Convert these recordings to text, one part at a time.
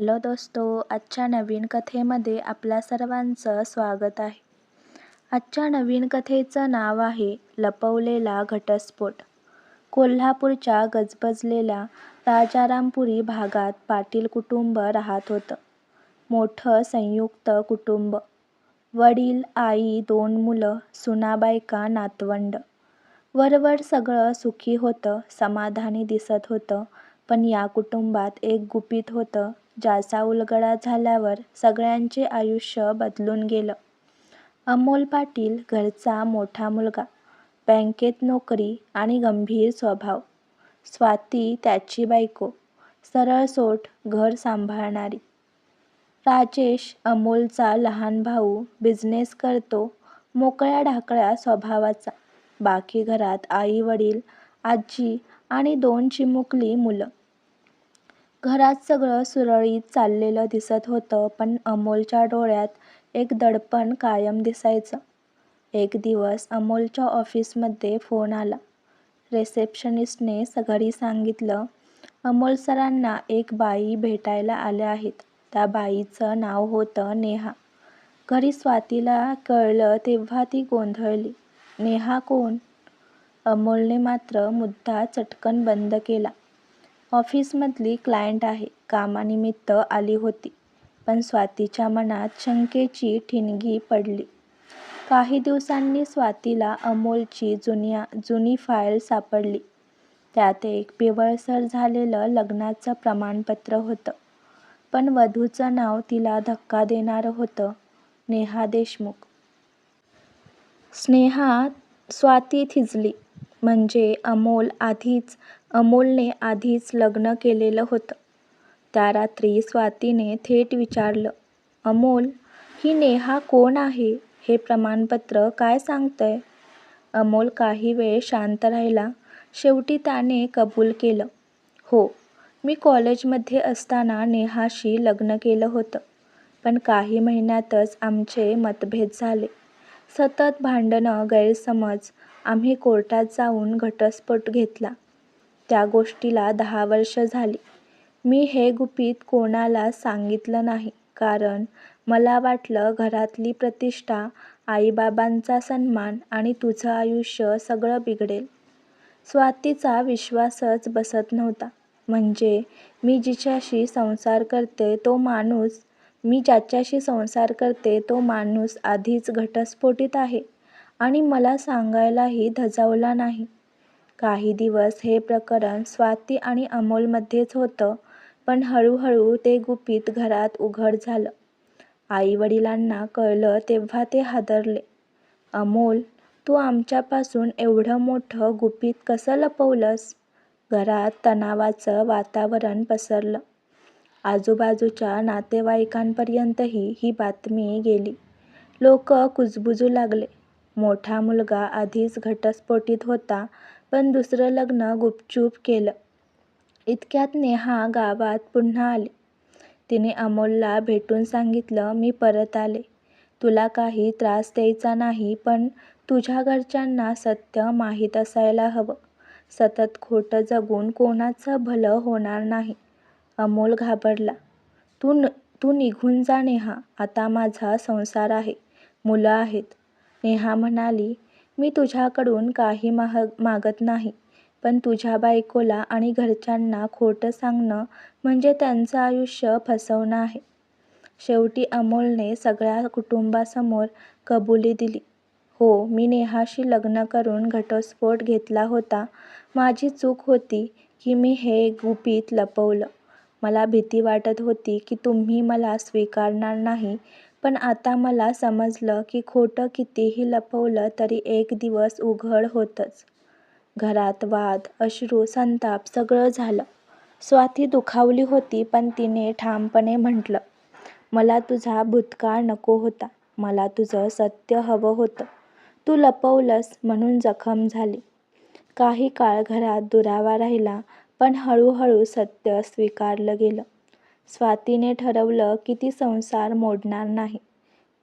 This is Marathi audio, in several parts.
हॅलो दोस्तो आजच्या नवीन कथेमध्ये आपल्या सर्वांचं स्वागत आहे. आजच्या नवीन कथेचं नाव आहे लपवलेला घटस्फोट. कोल्हापूरच्या गजबजलेल्या राजारामपुरी भागात पाटील कुटुंब राहत होतं. मोठं संयुक्त कुटुंब. वडील आई दोन मुलं सुनाबायका नातवंड. वरवर सगळं सुखी होतं समाधानी दिसत होतं पण या कुटुंबात एक गुपित होतं ज्याचा उलगडा झाल्यावर सगळ्यांचे आयुष्य बदलून गेलं. अमोल पाटील घरचा मोठा मुलगा. बँकेत नोकरी आणि गंभीर स्वभाव. स्वाती त्याची बायको. सरळसोट घर सांभाळणारी. राजेश अमोलचा लहान भाऊ बिझनेस करतो मोकळ्या ढाकळ्या स्वभावाचा. बाकी घरात आई वडील आजी आणि दोन चिमुकली मुलं. घरात सगळं सुरळीत चाललेलं दिसत होतं पण अमोलच्या डोळ्यात एक दडपण कायम दिसायचं. एक दिवस अमोलच्या ऑफिसमध्ये फोन आला. रिसेप्शनिस्टने घरी सांगितलं अमोल सरांना एक बाई भेटायला आल्या आहेत. त्या बाईचं नाव होतं नेहा. घरी स्वातीला कळलं तेव्हा ती गोंधळली. नेहा कोण? अमोलने मात्र मुद्दा चटकन बंद केला. ऑफिसमधली क्लायंट आहे. कामानिमित्त आली होती पण स्वातीच्या मनात शंकेची ठिणगी पडली. काही दिवसांनी स्वातीला अमोलची जुन्या जुनी फाईल सापडली. त्यात एक पिवळसर झालेलं लग्नाचं प्रमाणपत्र होतं. पण वधूचं नाव तिला धक्का देणारं होतं नेहा देशमुख. स्नेहा स्वाती थिजली. म्हणजे अमोल आधीच अमोलने आधीच लग्न केलेलं होतं. त्या रात्री स्वातीने थेट विचारलं अमोल ही नेहा कोण आहे? हे प्रमाणपत्र काय सांगतंय? अमोल काही वेळ शांत राहिला. शेवटी त्याने कबूल केलं हो मी कॉलेजमध्ये असताना नेहाशी लग्न केलं होतं. पण काही महिन्यातच आमचे मतभेद झाले. सतत भांडणं गैरसमज आम्ही कोर्टात जाऊन घटस्फोट घेतला. त्या गोष्टीला दहा वर्ष झाली. मी हे गुपित कोणालाच सांगितलं नाही. कारण मला वाटलं घरातली प्रतिष्ठा आईबाबांचा सन्मान आणि तुझं आयुष्य सगळं बिघडेल. स्वातीचा विश्वासच बसत नव्हता. म्हणजे मी जिच्याशी संसार करते तो माणूस मी ज्याच्याशी संसार करते तो माणूस आधीच घटस्फोटीत आहे. आणि मला सांगायलाही धजावला नाही. काही दिवस हे प्रकरण स्वाती आणि अमोलमध्येच होतं पण हळूहळू ते गुपित घरात उघड झालं. आई वडिलांना कळलं तेव्हा ते हादरले. अमोल तू आमच्यापासून एवढं मोठं गुपित कसं लपवलंस? घरात तणावाचं वातावरण पसरलं. आजूबाजूच्या नातेवाईकांपर्यंतही ही बातमी गेली. लोक कुजबुजू लागले. मोठा मुलगा आधीच घटस्फोटीत होता पण दुसरं लग्न गुपचूप केलं. इतक्यात नेहा गावात पुन्हा आली. तिने अमोलला भेटून सांगितलं मी परत आले. तुला काही त्रास द्यायचा नाही पण तुझ्या घरच्यांना सत्य माहीत असायला हवं. सतत खोटं जगून कोणाचं भलं होणार नाही. अमोल घाबरला. तू न तू निघून जा नेहा. आता माझा संसार आहे. मुलं आहेत. नेहा म्हणाली मी तुझ्याकडून काही माह मागत नाही. पण तुझ्या बायकोला आणि घरच्यांना खोटं सांगणं म्हणजे त्यांचं आयुष्य फसवणं आहे. शेवटी अमोलने सगळ्या कुटुंबासमोर कबुली दिली. हो मी नेहाशी लग्न करून घटस्फोट घेतला होता. माझी चूक होती की मी हे गुपित लपवलं. मला भीती वाटत होती की तुम्ही मला स्वीकारणार नाही पण आता मला समजलं की खोटं कितीही लपवलं तरी एक दिवस उघड होतंच. घरात वाद अश्रू संताप सगळं झालं. स्वाती दुखावली होती पण तिने ठामपणे म्हटलं मला तुझा भूतकाळ नको होता. मला तुझं सत्य हवं होतं. तू लपवलंस म्हणून जखम झाली. काही काळ घरात दुरावा राहिला पण हळूहळू सत्य स्वीकारलं गेलं. स्वातीने ठरवलं की ती संसार मोडणार नाही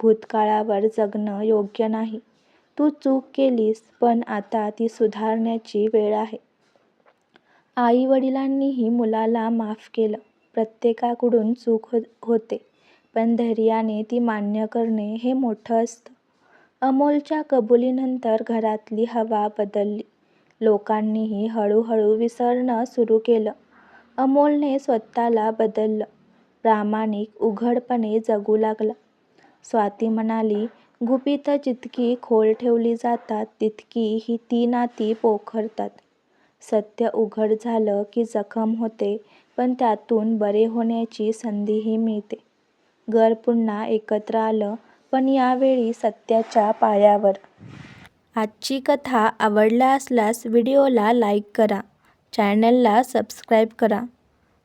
भूतकाळावर जगणं योग्य नाही तू चूक केलीस पण आता ती सुधारण्याची वेळ आहे आई वडिलांनीही मुलाला माफ केलं प्रत्येकाकडून चूक हो होते पण धैर्याने ती मान्य करणे हे मोठं असतं. अमोलच्या कबुलीनंतर घरातली हवा बदलली. लोकांनीही हळूहळू विसरणं सुरू केलं. अमोलने स्वतःला बदललं. प्रामाणिक, उघडपणे जगू लागला. स्वाती म्हणाली, गुपितं जितकी खोल ठेवली जातात तितकी ही ती नाती पोखरतात. सत्य उघड झालं की जखम होते पण त्यातून बरे होण्याची संधीही मिळते. घर पुन्हा एकत्र आलं पण यावेळी सत्याच्या पायावर. आजची कथा आवडला असल्यास व्हिडिओला लाईक करा, चॅनलला सबस्क्राईब करा